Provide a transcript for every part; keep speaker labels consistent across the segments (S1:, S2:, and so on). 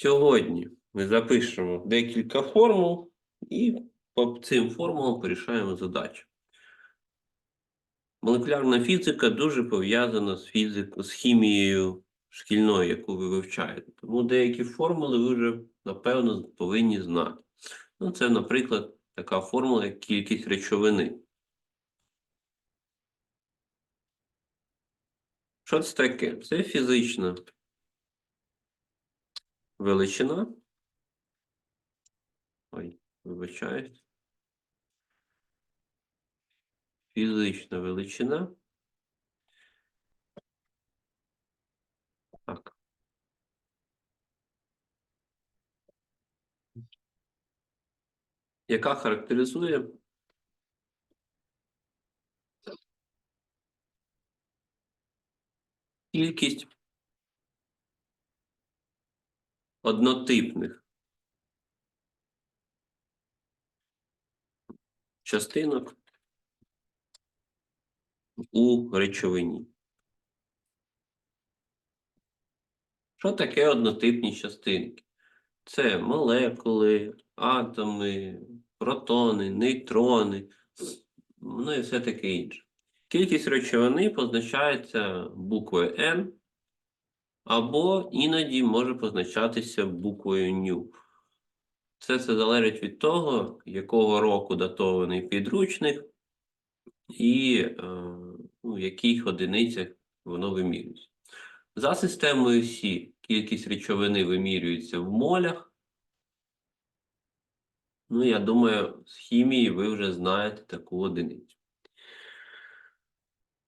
S1: Сьогодні ми запишемо декілька формул і по цим формулам порішаємо задачу. Молекулярна фізика дуже пов'язана з фізик... з хімією шкільною, яку ви вивчаєте. Тому деякі формули ви вже, напевно, повинні знати. Ну, це, наприклад, така формула, як кількість речовини. Що це таке? Це фізична величина. Ой, вибачаюсь. Фізична величина. Так. Яка характеризує кількість однотипних частинок у речовині. Що таке однотипні частинки? Це молекули, атоми, протони, нейтрони, ну і все таке інше. Кількість речовини позначається буквою N, або іноді може позначатися буквою ню. Все це залежить від того, якого року датований підручник і е, ну, в яких одиницях воно вимірюється. За системою Сі кількість речовини вимірюється в молях. Ну, я думаю, з хімії ви вже знаєте таку одиницю.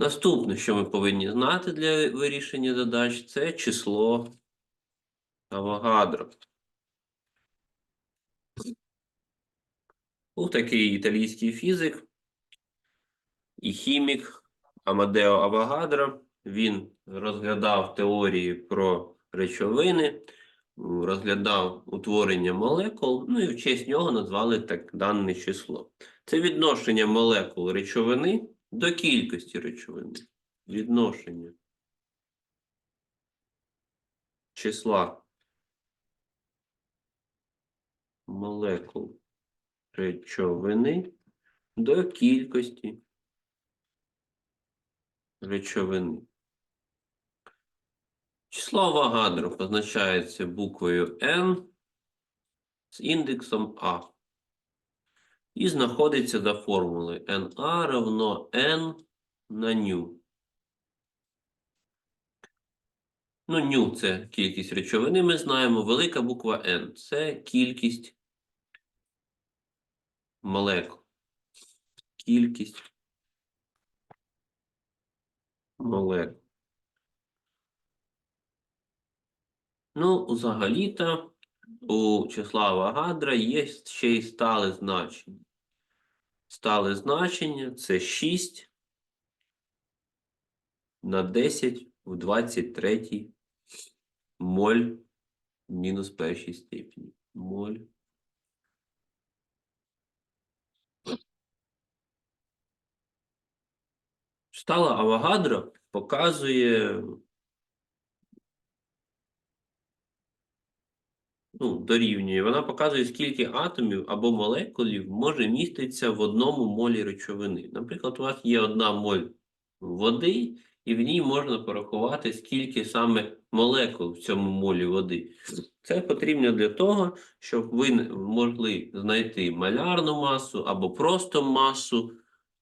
S1: Наступне, що ми повинні знати для вирішення задач, це число Авогадро. Був такий італійський фізик і хімік Амадео Авогадро. Він розглядав теорії про речовини, розглядав утворення молекул, ну і в честь нього назвали так дане число. Це відношення молекул речовини до кількості речовини. Відношення числа молекул речовини до кількості речовини. Число Авогадро позначається буквою N з індексом А. І знаходиться за формулою NA равно N на ню. Ну, ню це кількість речовини, ми знаємо. Велика буква N це кількість молекул. Кількість молекул. Ну, взагалі-то у числа Авогадра є ще й стале значення. Стале значення це 6 на 10 в 23 моль мінус першій степені. Моль. Стала Авогадро показує ну, дорівнює. Вона показує, скільки атомів або молекулів може міститися в одному молі речовини. Наприклад, у вас є одна моль води, і в ній можна порахувати, скільки саме молекул в цьому молі води. Це потрібно для того, щоб ви могли знайти малярну масу або просто масу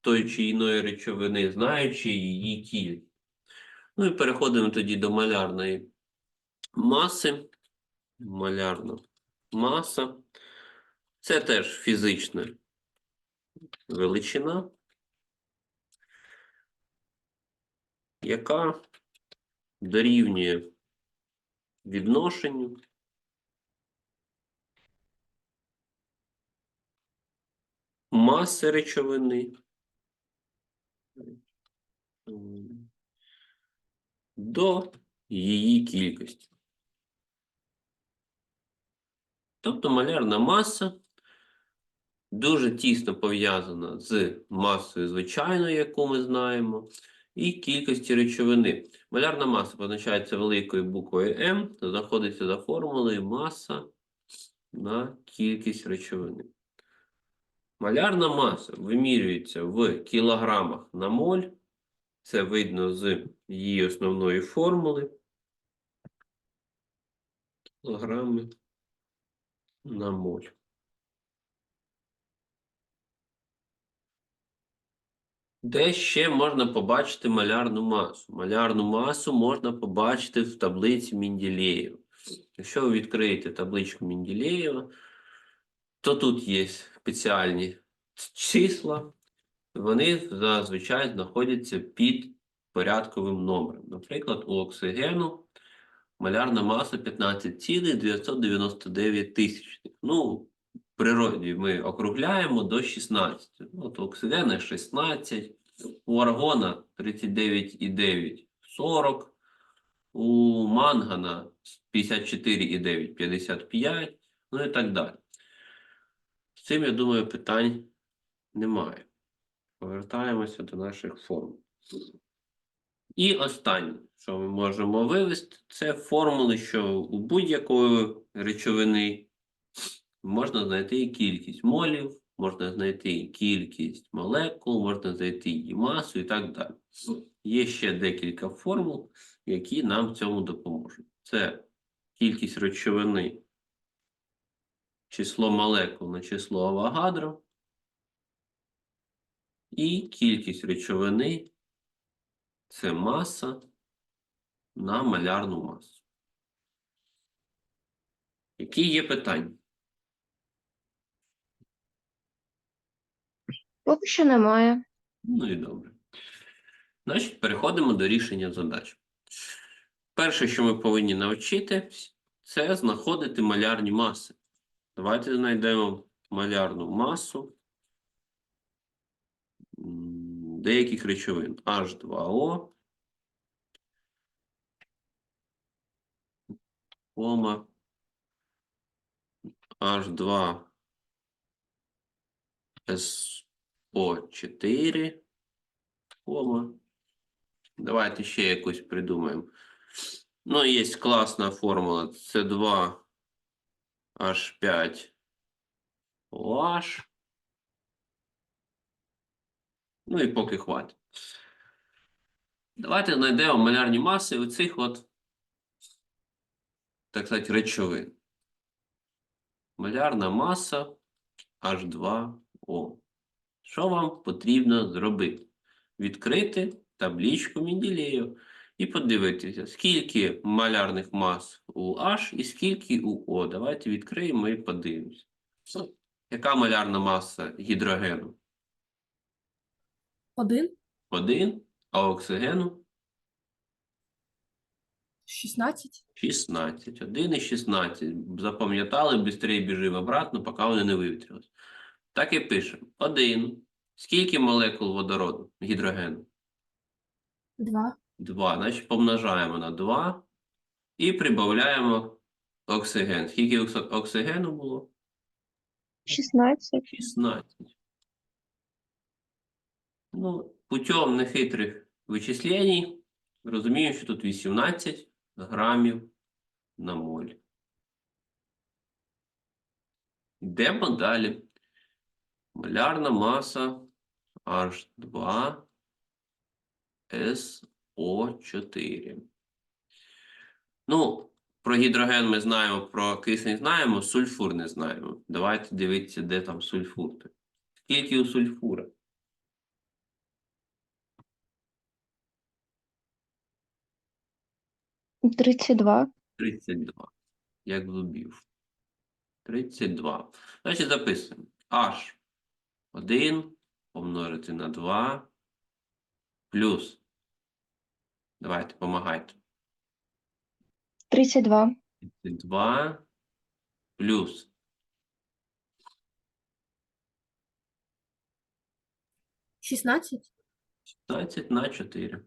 S1: тої чи іної речовини, знаючи її кількість. Ну і переходимо тоді до малярної маси малярна маса. Це теж фізична величина, яка дорівнює відношенню маси речовини до її кількості. Тобто малярна маса дуже тісно пов'язана з масою звичайною, яку ми знаємо, і кількості речовини. Малярна маса позначається великою буквою М, знаходиться за формулою маса на кількість речовини. Малярна маса вимірюється в кілограмах на моль. Це видно з її основної формули. Кілограми на моль. Де ще можна побачити малярну масу? Малярну масу можна побачити в таблиці Менделєєва. Якщо ви відкриєте табличку Менделєєва, то тут є спеціальні числа, вони зазвичай знаходяться під порядковим номером. Наприклад, у оксигену малярна маса 15,999 тисячних. Ну, в природі ми округляємо до 16. От у оксигена 16, у аргона 39,9 40, у мангана 54,9 55, ну і так далі. З цим, я думаю, питань немає. Повертаємося до наших формул. І останнє, що ми можемо вивести, це формули, що у будь-якої речовини можна знайти і кількість молів, можна знайти і кількість молекул, можна знайти її масу і так далі. Є ще декілька формул, які нам в цьому допоможуть. Це кількість речовини, число молекул на число Авогадро і кількість речовини це маса на малярну масу. Які є питання?
S2: Поки що немає.
S1: Ну і добре. Значить, переходимо до рішення задач. Перше, що ми повинні навчити, це знаходити малярні маси. Давайте знайдемо малярну масу деяких речовин. H2O, кома, H2 SO4, кома. Давайте ще якусь придумаємо. Ну, є класна формула. С2 H5 OH. Ну і поки хватить. Давайте знайдемо малярні маси оцих от, так сказати, речовин. Малярна маса H2O. Що вам потрібно зробити? Відкрити табличку Менделєєва і подивитися, скільки малярних мас у H і скільки у O. Давайте відкриємо і подивимося. Яка малярна маса гідрогену?
S3: Один,
S1: Один, а оксигену
S3: 16,
S1: 16. 1 і 16. Запам'ятали, швидше біжив обратно, поки вони не вивітрились. Так і пишемо. 1. Скільки молекул водороду, гідрогену?
S3: 2,
S1: 2. Значить, помножаємо на 2 і прибавляємо оксиген. Скільки оксигену було?
S2: 16.
S1: 16. Ну, путем нехитрих вичислень розуміємо, що тут 18 грамів на моль. Йдемо далі. Малярна маса H2 SO4. Ну, про гідроген ми знаємо, про кисень знаємо, сульфур не знаємо. Давайте дивитися, де там сульфур. Скільки у сульфура?
S2: 32.
S1: 32. Як зубів. 32. Значить, записуємо. H 1 помножити на 2 плюс. Давайте, помагайте.
S2: 32.
S1: 32 плюс
S3: 16,
S1: 16 на 4.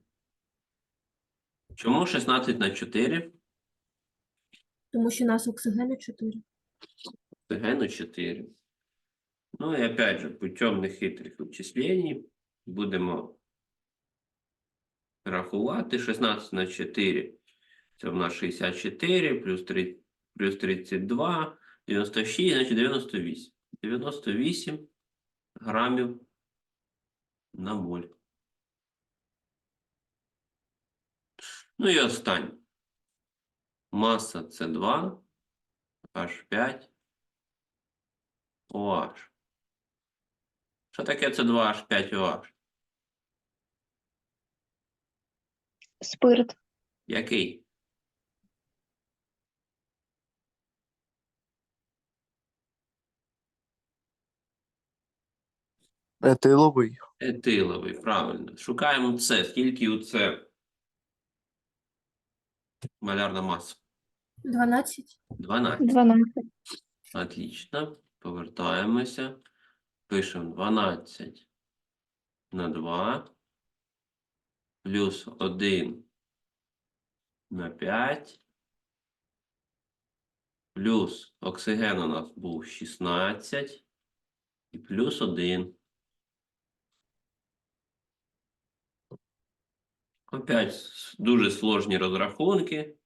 S1: Чому 16 на 4?
S3: тому що у нас оксигену 4.
S1: Гену 4. Ну і опять же, путем нехитрих вичислений будемо рахувати. 16 на 4 це в нас 64, плюс, 3, плюс 32, 96, значить 98. 98 грамів на моль. Ну і останнє. Маса С2, H5, OH. Що таке С2, H5, OH?
S2: Спирт.
S1: Який?
S4: Етиловий.
S1: Етиловий, правильно. Шукаємо С. Скільки у С малярна маса?
S3: 12.
S1: 12.
S2: 12.
S1: Отлично. Повертаємося. Пишемо 12 на 2 плюс 1 на 5 плюс оксиген у нас був 16 і плюс 1. Опять дуже сложні розрахунки,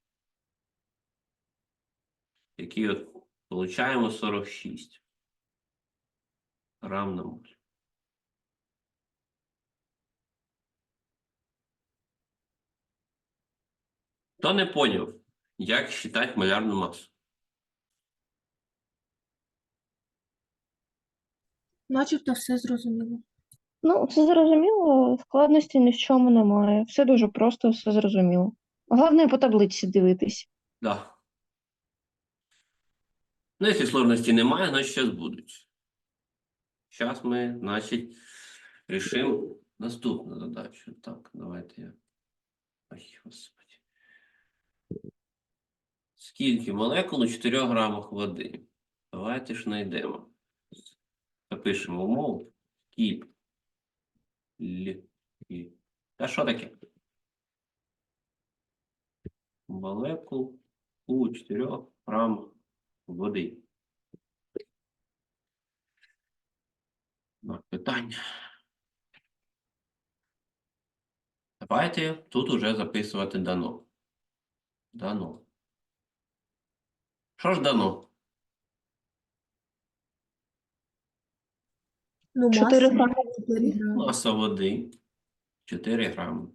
S1: які от получаємо 46 грам на моль. Хто не поняв, як считати малярну масу?
S3: Начебто все зрозуміло.
S2: Ну, все зрозуміло, складності ні в чому немає. Все дуже просто, все зрозуміло. Головне по таблиці дивитись.
S1: Да. Ну, якщо сложності немає, значить зараз будуть. Зараз ми, значить, рішимо наступну задачу. Так, давайте я. Ой, господи. Скільки молекул у 4 грамах води? Давайте ж знайдемо. Запишемо умову. Скільки. Л. І. Що таке? Молекул у 4 грамах води. Питання. Давайте тут уже записувати дано. Дано. Що ж дано?
S3: Ну,
S2: Чотири
S3: маса
S2: грами.
S3: 4 грами.
S1: Маса води 4 грами.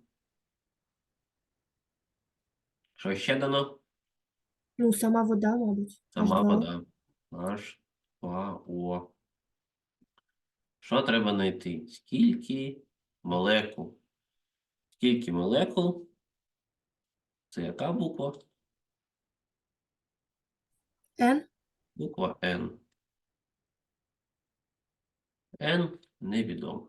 S1: Що ще дано?
S3: Ну, сама вода, мабуть.
S1: Сама
S3: H2O.
S1: вода. H2O. Що треба знайти? Скільки молекул? Скільки молекул? Це яка буква?
S3: N.
S1: Буква N. N невідомо.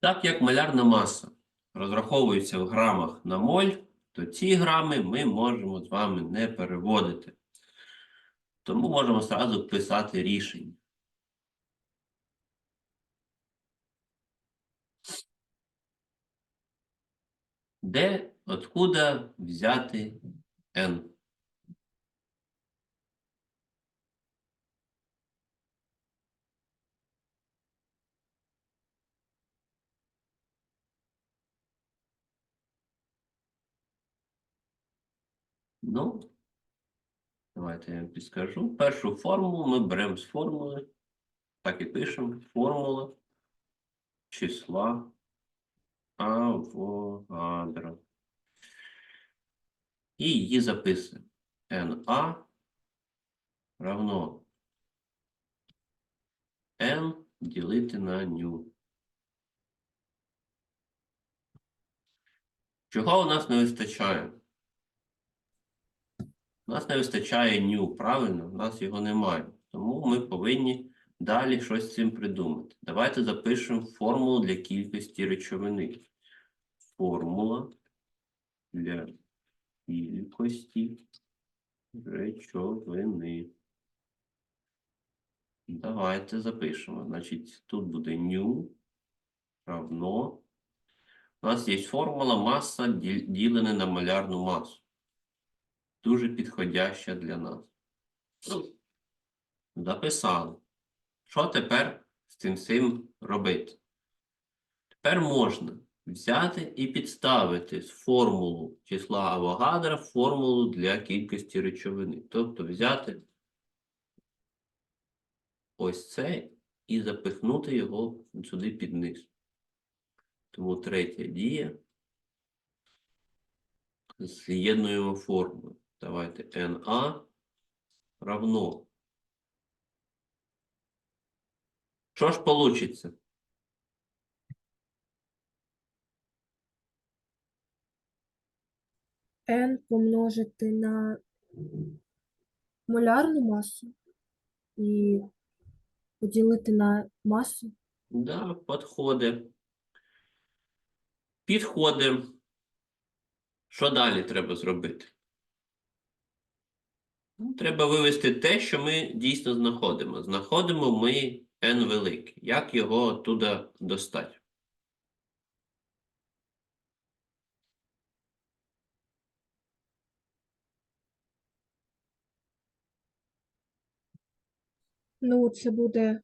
S1: Так як малярна маса розраховується в грамах на моль, то ці грами ми можемо з вами не переводити. Тому можемо зразу писати рішення. Де, откуда взяти N? Ну, давайте я підскажу. Першу формулу ми беремо з формули. Так і пишемо. Формула числа Авогадро. І її записуємо. NA равно N ділити на ню. Чого у нас не вистачає? У нас не вистачає ню, правильно? У нас його немає. Тому ми повинні далі щось з цим придумати. Давайте запишемо формулу для кількості речовини. Формула для кількості речовини. Давайте запишемо. Значить, тут буде ню равно. У нас є формула маса діл- ділене на малярну масу. Дуже підходяща для нас. Ну, Записали. Що тепер з цим всім робити? Тепер можна взяти і підставити з формулу числа Авогадра формулу для кількості речовини. Тобто взяти ось це і запихнути його сюди під низ. Тому третя дія. З'єднуємо формули. Давайте NA равно. Що ж получиться?
S3: N помножити на молярну масу і поділити на масу.
S1: Да, підходить. Підходимо. Що далі треба зробити? Ну, Треба вивести те, що ми дійсно знаходимо. Знаходимо ми n великий. Як його оттуда достати?
S3: Ну, це буде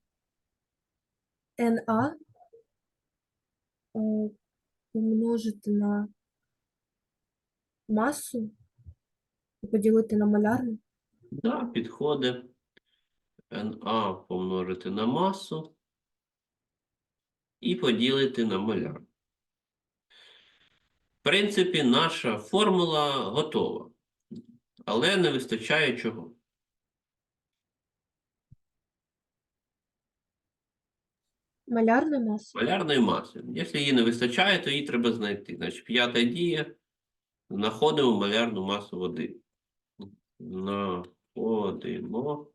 S3: NA е, помножити на масу і поділити на молярну.
S1: Да, підходить. NA помножити на масу і поділити на моляр. В принципі, наша формула готова. Але не вистачає чого.
S3: Малярна маса.
S1: Малярної маси. Якщо її не вистачає, то її треба знайти. Значить, п'ята дія. Знаходимо малярну масу води. Знаходимо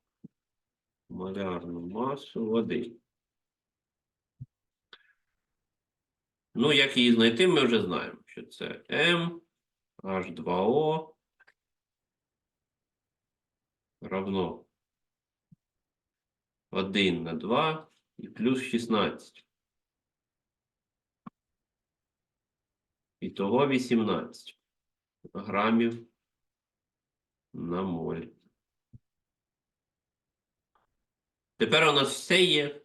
S1: малярну масу води. Ну, як її знайти, ми вже знаємо, що це М, H2O равно 1 на 2 і плюс 16. Ітого 18 грамів на моль. Тепер у нас все є.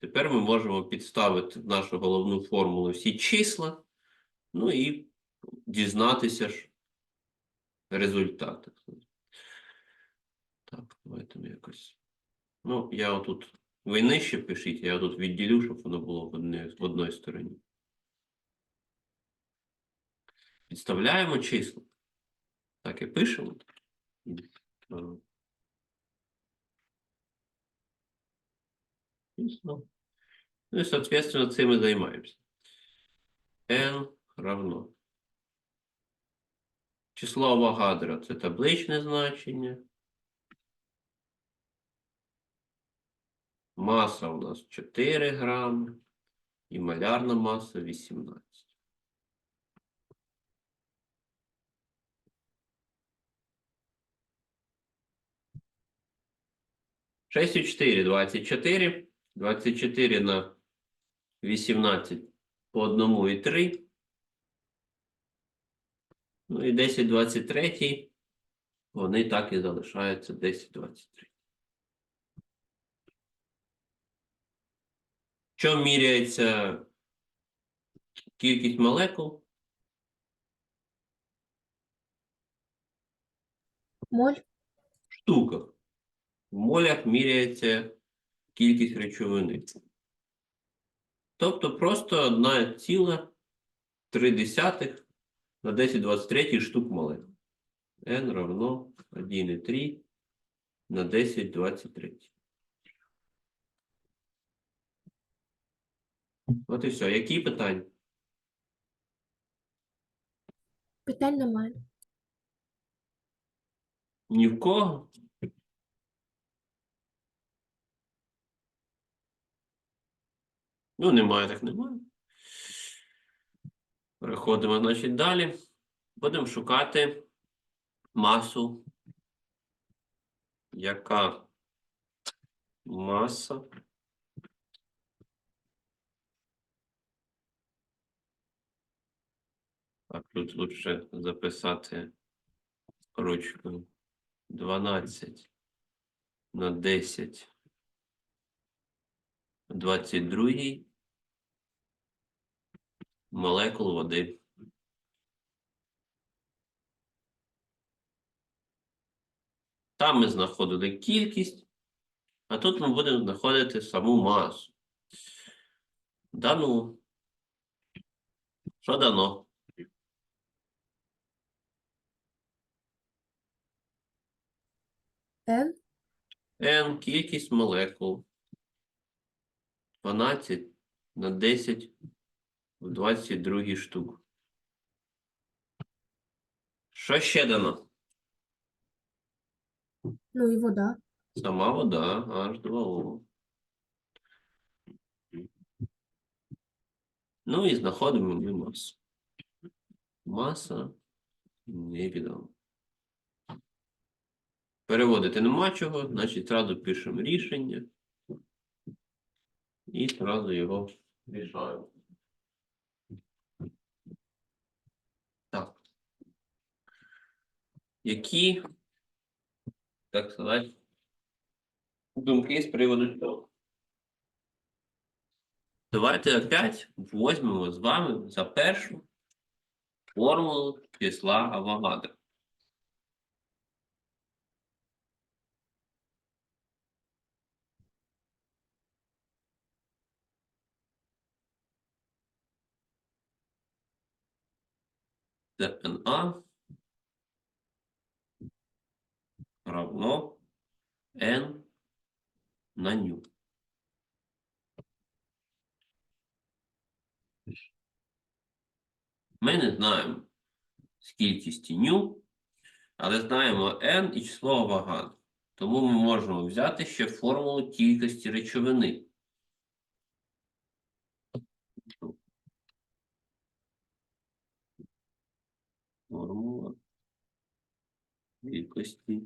S1: Тепер ми можемо підставити в нашу головну формулу всі числа, ну і дізнатися ж результати. Так, давайте ми якось. Ну, я отут. Ви нижче пишіть, я тут відділю, щоб воно було в одній, в одній стороні. Підставляємо числа. Так і пишемо. І, е, Число. Ну и, соответственно, цим і займаємося. n равно. Число Авогадро – це табличне значення. Маса у нас 4 грами. І малярна маса 18. Шестью 4, 24. 24 на 18 по одному і 3. Ну і 10, 23. Вони так і залишаються 10, 23. Що міряється кількість молекул?
S3: Моль.
S1: В штуках. В молях міряється кількість речовини. Тобто просто 1,3 на 10 23 штук молекул. n равно 1,3 на 10 23. От і все. Які питання?
S3: Питань немає.
S1: Ні в кого? Ну, немає, так немає. Переходимо, значить, далі. Будемо шукати масу. Яка маса Так, тут лучше записати ручкою 12 на 10 22 молекул води. Там ми знаходили кількість, а тут ми будемо знаходити саму масу. Дану. Що дано?
S3: N
S1: N кількість молекул. 12 на 10 в 22 штук. Що ще дано?
S3: ну і вода.
S1: Сама вода, H2O. Ну і знаходимо ми масу. Маса невідома. Переводити нема чого, значить зразу пишемо рішення. І зразу його рішаємо. Так. Які, так сказати, думки з приводу цього? Давайте опять возьмемо з вами за першу формулу числа Авогадро. Це NA равно N на ню. Ми не знаємо скількості ню, але знаємо n і число Авогадро. Тому ми можемо взяти ще формулу кількості речовини. Формула кількості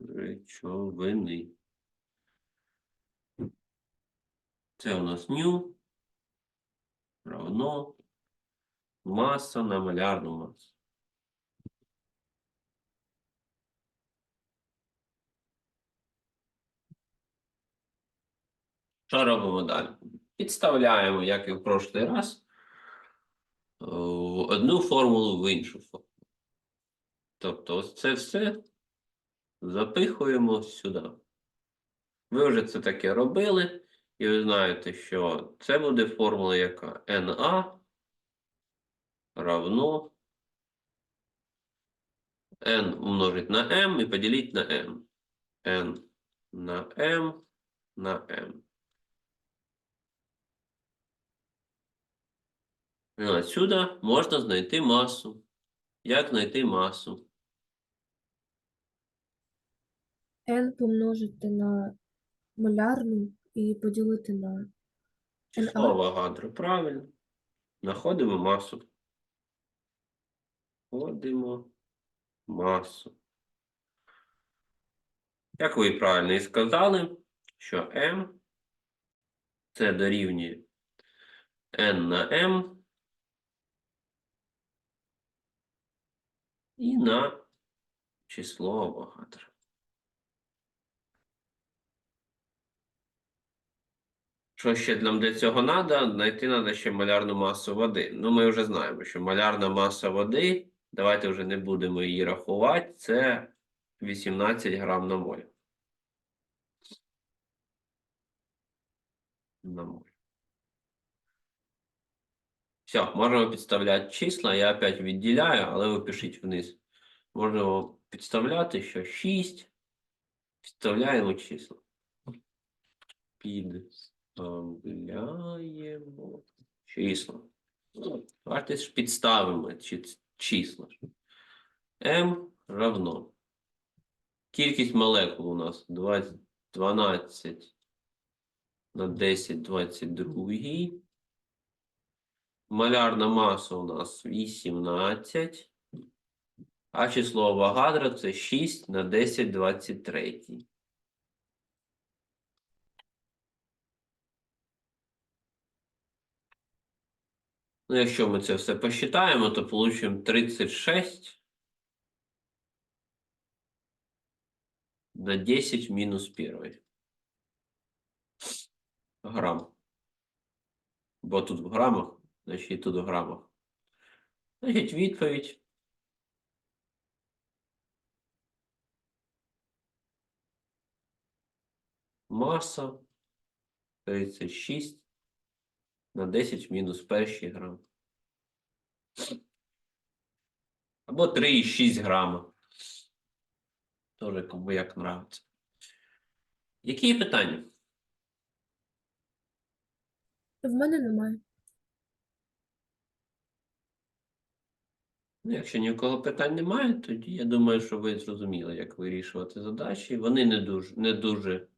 S1: речовини. Це у нас ню равно маса на малярну масу. Що робимо далі? Підставляємо, як і в прошлий раз, одну формулу в іншу формулу. Тобто, це все запихуємо сюди. Ви вже це таке робили, і ви знаєте, що це буде формула яка? NA равно n умножить на m і поділити на m. n на m на m. Ну, Отсюда можна знайти масу. Як знайти масу?
S3: N помножити на молярну і поділити на
S1: Число
S3: NA.
S1: Правильно. Знаходимо масу. Знаходимо масу. Як ви правильно і сказали, що m це дорівнює n на m і на число Авогадро. Що ще нам для цього треба? Знайти треба ще малярну масу води. Ну, ми вже знаємо, що малярна маса води, давайте вже не будемо її рахувати, це 18 грам на моль. На моль. Все, можемо підставляти числа. Я опять відділяю, але ви пишіть вниз. Можемо підставляти, що 6. Підставляємо числа. Підставляємо числа. Ну, Давайте ж підставимо чи- числа. М равно. Кількість молекул у нас 20 12 на 10 22. Малярна маса у нас 18. А число Авогадро це 6 на 10 23. Ну, якщо ми це все посчитаємо, то получимо 36 на 10 мінус 1 грам. Бо тут в грамах Значить, і тут у грамах. Значить, відповідь. Маса 36 на 10 мінус перший грам. Або 3,6 грама. Тоже кому як нравиться. Які є питання?
S3: В мене немає.
S1: Ну, Якщо ні у кого питань немає, тоді я думаю, що ви зрозуміли, як вирішувати задачі. Вони не дуже, не дуже